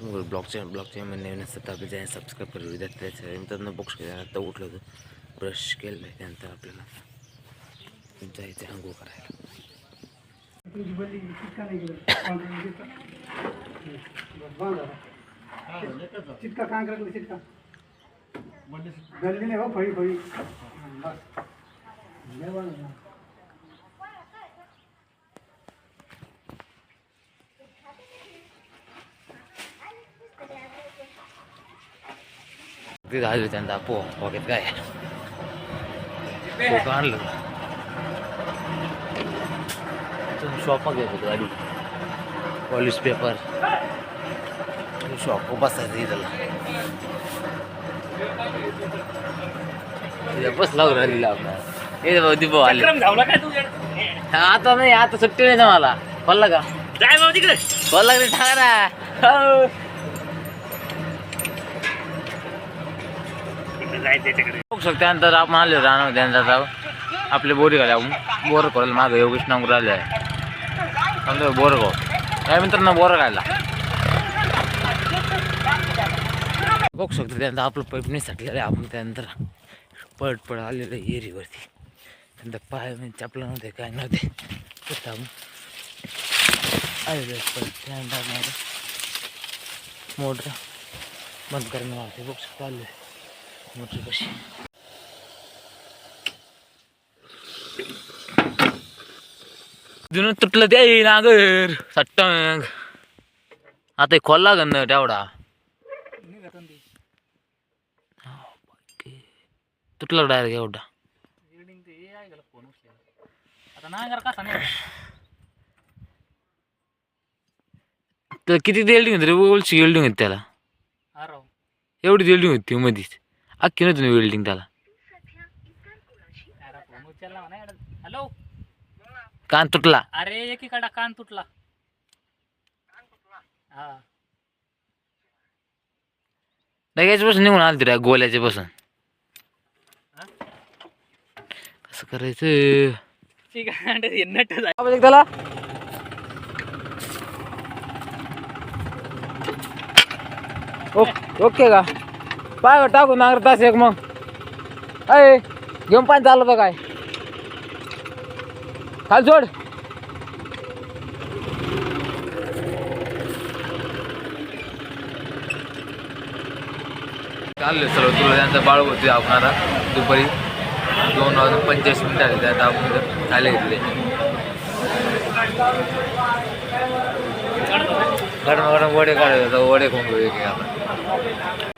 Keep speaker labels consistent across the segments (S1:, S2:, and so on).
S1: Block block છે block છે મને એને सत्तावीस हज़ार सबस्क्राईब करू विद्यार्थी मी त्यांना बॉक्स केला आता उठलो होतो ब्रश केलं आहे त्यानंतर आपल्याला जायचं आंघोळ करायला
S2: चिटका काय करायला चिटका? हो फळी फळी बस। गाज भी
S1: चंदा पो ओके गए तो कान लो तुम शॉप కాన్లు షాపాకి గాడి ಪಾಲಿಶ್ पॉलिस पेपर तुम शॉप को बस लग रहा है ये तो
S3: बहुत ही बहुत
S1: आलू चक्रम जाऊँगा क्या तू वाले हाँ तो मैं यहाँ
S3: तो सुट्टी नहीं
S1: था वाला पल लगा पल
S3: लग रही ठाकरा
S1: बघू शकतो आपले बोरी बोर करायला मागं योगेश बोर मित्रांनो, बोर खायला. बघू शकतो त्यानंतर नाही साठलेलं आहे. आपण त्यानंतर आलेलं आहे एरीवरती. त्यानंतर पाय चपला आलेलं त्यानंतर मोटर बंद करणं बघू शकतो आले मोटर कशी. जुनं तुटलं ते नागर. सट्टंग. आता खोल लागन ना तेवढा. तुटला डायरेक्ट एवढा. किती वेल्डिंग होती रे? ओलची वेल्डिंग होती त्याला. एवढी वेल्डिंग होती मधीच. अख्खी नव्हती वेल्डिंग त्याला.
S3: हॅलो
S1: कान तुटला.
S3: अरे एकीकडा कान तुटला. हा.
S1: लगेच बसून निघून आलती रे गोल्याच्या बसून कसं करायचं?
S3: ठीक आहे. नट
S1: त्याला. ओके का? पाय टाकू नांगर तास एक मग. अय घेऊन पाणी चाललं तर काय. खाल सोड. चालले सर्व तुला त्यांचा बाळ होती आपण दुपारी. दोन वाजून पंचेचाळीस मिनिट आले त्यात आपण आले घेतले. गरम गरम वडे काढायचे वडे खाऊन घेऊ एक आपण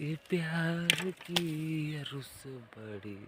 S1: ये प्यार की रुस बड़ी